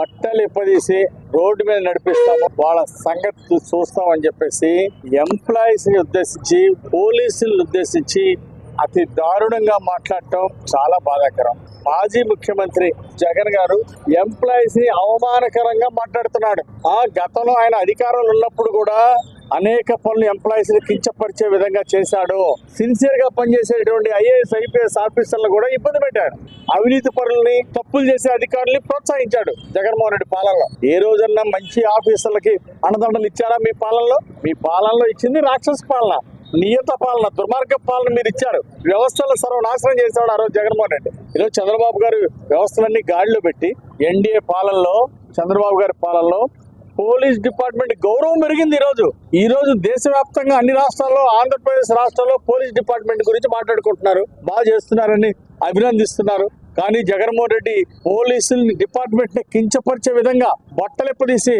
బట్టలు ఇప్పదీసి రోడ్డు మీద నడిపిస్తాము. వాళ్ళ సంగతి చూస్తామని చెప్పేసి ఎంప్లాయీస్ని ఉద్దేశించి పోలీసులను ఉద్దేశించి అతి దారుణంగా మాట్లాడటం చాలా బాధాకరం. మాజీ ముఖ్యమంత్రి జగన్ గారు ఎంప్లాయీస్ని అవమానకరంగా మాట్లాడుతున్నాడు. ఆ గతంలో ఆయన అధికారంలో ఉన్నప్పుడు కూడా అనేక పనులు ఎంప్లాయీస్ని కించపరిచే విధంగా చేశాడు. సిన్సియర్గా పనిచేసేటువంటి ఐఏఎస్ ఐపీఎస్ ఆఫీసర్లు కూడా ఇబ్బంది పెట్టాడు. అవినీతి పనుల్ని తప్పులు చేసే అధికారుల్ని ప్రోత్సహించాడు జగన్మోహన్ రెడ్డి పాలనలో. ఏ రోజన్నా మంచి ఆఫీసర్లకి అన్నదండలు ఇచ్చారా మీ పాలనలో? మీ పాలనలో ఇచ్చింది రాక్షస పాలన నియత పాలన దుర్మార్గ పాలన మీరు ఇచ్చారు. వ్యవస్థల సర్వనాశనం చేశాడు ఆ రోజు జగన్మోహన్ రెడ్డి. ఈరోజు చంద్రబాబు గారు వ్యవస్థలన్నీ గాడిలో పెట్టి ఎన్డీఏ పాలనలో చంద్రబాబు గారి పాలనలో పోలీస్ డిపార్ట్మెంట్ గౌరవం పెరిగింది ఈరోజు. ఈరోజు దేశవ్యాప్తంగా అన్ని రాష్ట్రాల్లో ఆంధ్రప్రదేశ్ రాష్ట్రంలో పోలీస్ డిపార్ట్మెంట్ గురించి మాట్లాడుకుంటున్నారు. బాగా చేస్తున్నారని అభినందిస్తున్నారు. కానీ జగన్మోహన్ రెడ్డి పోలీసులు డిపార్ట్మెంట్ని కించపరిచే విధంగా బట్టలెప్పదీసి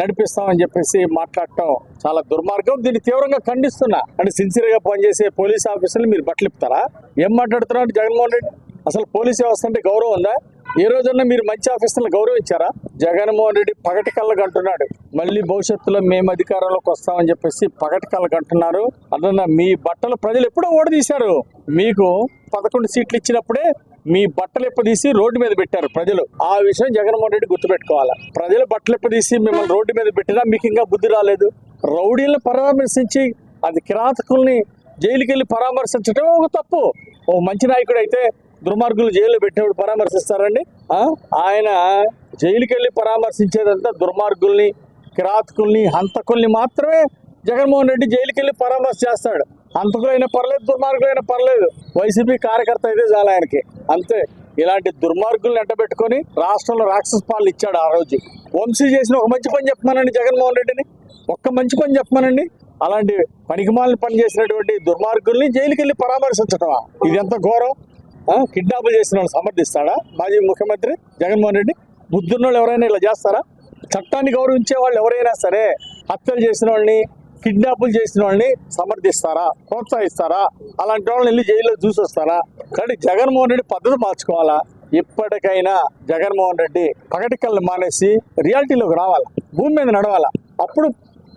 నడిపిస్తామని చెప్పేసి మాట్లాడటం చాలా దుర్మార్గం. దీన్ని తీవ్రంగా ఖండిస్తున్నా. అంటే సిన్సియర్గా పనిచేసే పోలీస్ ఆఫీసర్లు మీరు బట్టలిపుతారా ఏం మాట్లాడుతున్నారు జగన్మోహన్ రెడ్డి? అసలు పోలీస్ వ్యవస్థ అంటే గౌరవం ఉందా? ఏ రోజున్న మీరు మంచి ఆఫీసర్లు గౌరవించారా? జగన్మోహన్ రెడ్డి పగటి కళ్ళకు అంటున్నాడు. మళ్ళీ భవిష్యత్తులో మేము అధికారంలోకి వస్తామని చెప్పేసి పగటి కళ్ళకు అంటున్నారు. అన్న మీ బట్టలు ప్రజలు ఎప్పుడో ఓడదీశారు. మీకు పదకొండు సీట్లు ఇచ్చినప్పుడే మీ బట్టలు ఎప్పదీసి రోడ్డు మీద పెట్టారు ప్రజలు. ఆ విషయం జగన్మోహన్ రెడ్డి గుర్తుపెట్టుకోవాలి? ప్రజలు బట్టలు ఎప్పదీసి మిమ్మల్ని రోడ్డు మీద పెట్టినా మీకు ఇంకా బుద్ధి రాలేదు. రౌడీలను పరామర్శించి అది కిరాతకుల్ని జైలుకి వెళ్ళి పరామర్శించడం ఒక తప్పు. ఓ మంచి నాయకుడు అయితే దుర్మార్గులు జైల్లో పెట్టినప్పుడు పరామర్శిస్తారండి? ఆయన జైలుకి వెళ్ళి పరామర్శించేదంతా దుర్మార్గుల్ని కిరాతకుల్ని హంతకుల్ని మాత్రమే జగన్మోహన్ రెడ్డి జైలుకి వెళ్ళి పరామర్శ చేస్తాడు. హంతకులైనా పర్లేదు దుర్మార్గులైనా పర్లేదు. వైసీపీ కార్యకర్త అయితే చాలా ఆయనకి. అంతే. ఇలాంటి దుర్మార్గుల్ని ఎంటబెట్టుకొని రాష్ట్రంలో రాక్షస పాలన ఇచ్చాడు ఆ రోజు. వంశీ చేసిన ఒక మంచి పని చెప్పమానండి జగన్మోహన్ రెడ్డిని. ఒక్క మంచి పని చెప్పమనండి. అలాంటి పనికిమాలని పని చేసినటువంటి దుర్మార్గుల్ని జైలుకి వెళ్ళి పరామర్శించటమా? ఇది ఎంత ఘోరం? కిడ్నాప్ కిడ్నాపులు చేసిన వాళ్ళు సమర్థిస్తాడా? మాజీ ముఖ్యమంత్రి జగన్మోహన్ రెడ్డి? బుద్ధున్న వాళ్ళు ఎవరైనా ఇలా చేస్తారా? చట్టాన్ని గౌరవించే వాళ్ళు ఎవరైనా సరే హత్యలు చేసిన వాళ్ళని కిడ్నాపులు చేసిన వాళ్ళని సమర్థిస్తారా? ప్రోత్సహిస్తారా? అలాంటి వాళ్ళని వెళ్ళి జైల్లో చూసి వస్తారా కానీ జగన్మోహన్ రెడ్డి పద్ధతి మార్చుకోవాలా? ఇప్పటికైనా జగన్మోహన్ రెడ్డి పగటికల్ని మానేసి రియాలిటీలోకి రావాలా? భూమి మీద నడవాలా? అప్పుడు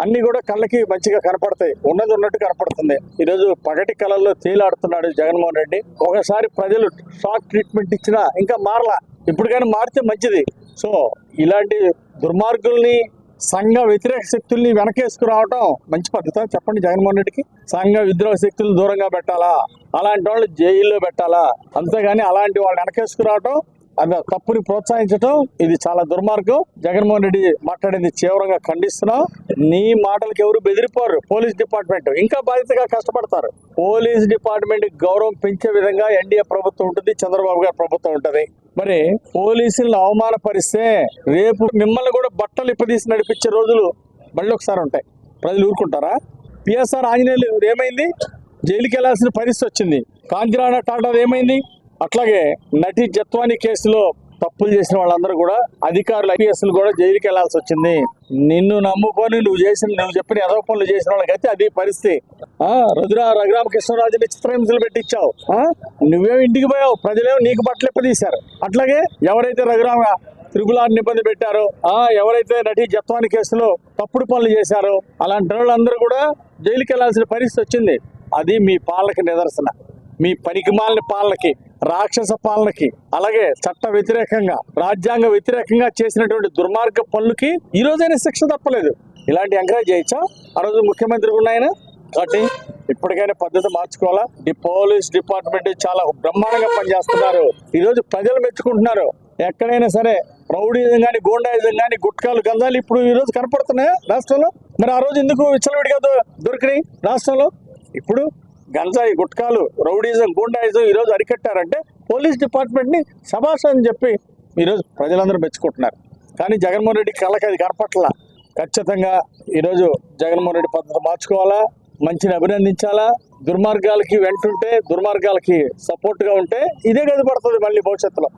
అన్ని కూడా కళ్ళకి మంచిగా కనపడతాయి. ఉన్నది ఉన్నట్టు కనపడుతుంది. ఈరోజు పగటి కళల్లో తేలాడుతున్నాడు జగన్మోహన్ రెడ్డి. ఒకసారి ప్రజలు షాక్ ట్రీట్మెంట్ ఇచ్చినా ఇంకా మారలా. కానీ మారితే మంచిది. సో ఇలాంటి దుర్మార్గుల్ని సంఘ వ్యతిరేక శక్తుల్ని వెనకేసుకురావటం మంచి పద్ధత చెప్పండి జగన్మోహన్ రెడ్డికి. సంఘ విద్రోహ శక్తులను దూరంగా పెట్టాలా? అలాంటి వాళ్ళు జైల్లో పెట్టాలా? అంతేగాని అలాంటి వాళ్ళు వెనకేసుకురావటం అది తప్పుని ప్రోత్సహించడం ఇది చాలా దుర్మార్గం. జగన్మోహన్ రెడ్డి మాట్లాడింది తీవ్రంగా ఖండిస్తున్నాం. నీ మాటలకు ఎవరు బెదిరిపోరు. Police department. ఇంకా బాధ్యతగా కష్టపడతారు. పోలీస్ డిపార్ట్మెంట్ గౌరవం పెంచే విధంగా ఎన్డీఏ ప్రభుత్వం ఉంటుంది చంద్రబాబు గారి ప్రభుత్వం ఉంటుంది. మరి పోలీసులను అవమానపరిస్తే రేపు మిమ్మల్ని కూడా బట్టలు ఇప్పదీసి నడిపించే రోజులు మళ్ళీ ఒకసారి ఉంటాయి. ప్రజలు ఊరుకుంటారా? పిఎస్ఆర్ ఆంజనేయులు ఏమైంది? జైలుకి వెళ్ళాల్సిన పరిస్థితి వచ్చింది. కాంతిరాణ టాటా ఏమైంది? అట్లాగే నటి జత్వాని కేసులో తప్పులు చేసిన వాళ్ళందరూ కూడా అధికారులు ఐపీఎస్లు కూడా జైలుకి వెళ్ళాల్సి వచ్చింది. నిన్ను నమ్ముకొని నువ్వు చేసిన నువ్వు చెప్పిన ఎదవ పనులు చేసిన వాళ్ళకైతే అది పరిస్థితి. ఆ రఘురామ రఘురామకృష్ణరాజుని చిత్రహింసలు పెట్టించావు. ఆ ఇంటికి పోయావు? ప్రజలేమో నీకు బట్టలు ఎప్పదీశారు. అట్లాగే ఎవరైతే రఘురామ త్రిపులాన్ని ఇబ్బంది పెట్టారో ఆ ఎవరైతే నటి జత్వాని కేసులో తప్పుడు పనులు చేశారో అలాంటి వాళ్ళందరూ కూడా జైలుకి వెళ్ళాల్సిన పరిస్థితి వచ్చింది. అది మీ పాలక నిదర్శన. మీ పనికిమాలిన పాలనకి రాక్షస పాలనకి అలాగే చట్ట వ్యతిరేకంగా రాజ్యాంగ వ్యతిరేకంగా చేసినటువంటి దుర్మార్గ పనులకి ఈ రోజైనా శిక్ష తప్పలేదు. ఇలాంటి ఎంకరేజ్ చేయొచ్చా? ఆ రోజు ముఖ్యమంత్రి కూడా ఆయన కాబట్టి ఇప్పటికైనా పద్ధతి మార్చుకోవాలా? ఈ పోలీస్ డిపార్ట్మెంట్ చాలా బ్రహ్మాండంగా పనిచేస్తున్నారు. ఈ రోజు ప్రజలు మెచ్చుకుంటున్నారు. ఎక్కడైనా సరే రౌడీజం కానీ గోండాయిజం కానీ గుట్కాలు గంధాలు ఇప్పుడు ఈ రోజు కనపడుతున్నాయా రాష్ట్రంలో? మరి ఆ రోజు ఎందుకు విచ్చలవిడిగా దొరికినాయి రాష్ట్రంలో? ఇప్పుడు గంజాయి గుట్కాలు రౌడీజం గూండాయిజం ఈరోజు అరికట్టారంటే పోలీస్ డిపార్ట్మెంట్ని శబాష్ అని చెప్పి ఈరోజు ప్రజలందరూ మెచ్చుకుంటున్నారు. కానీ జగన్మోహన్ రెడ్డి కళ్ళకి అది కనపట్ల. ఖచ్చితంగా ఈరోజు జగన్మోహన్ రెడ్డి పద్ధతి మార్చుకోవాలా? మంచిని అభినందించాలా? దుర్మార్గాలకి వెంటుంటే దుర్మార్గాలకి సపోర్ట్గా ఉంటే ఇదే గది పడుతుంది మళ్ళీ భవిష్యత్తులో.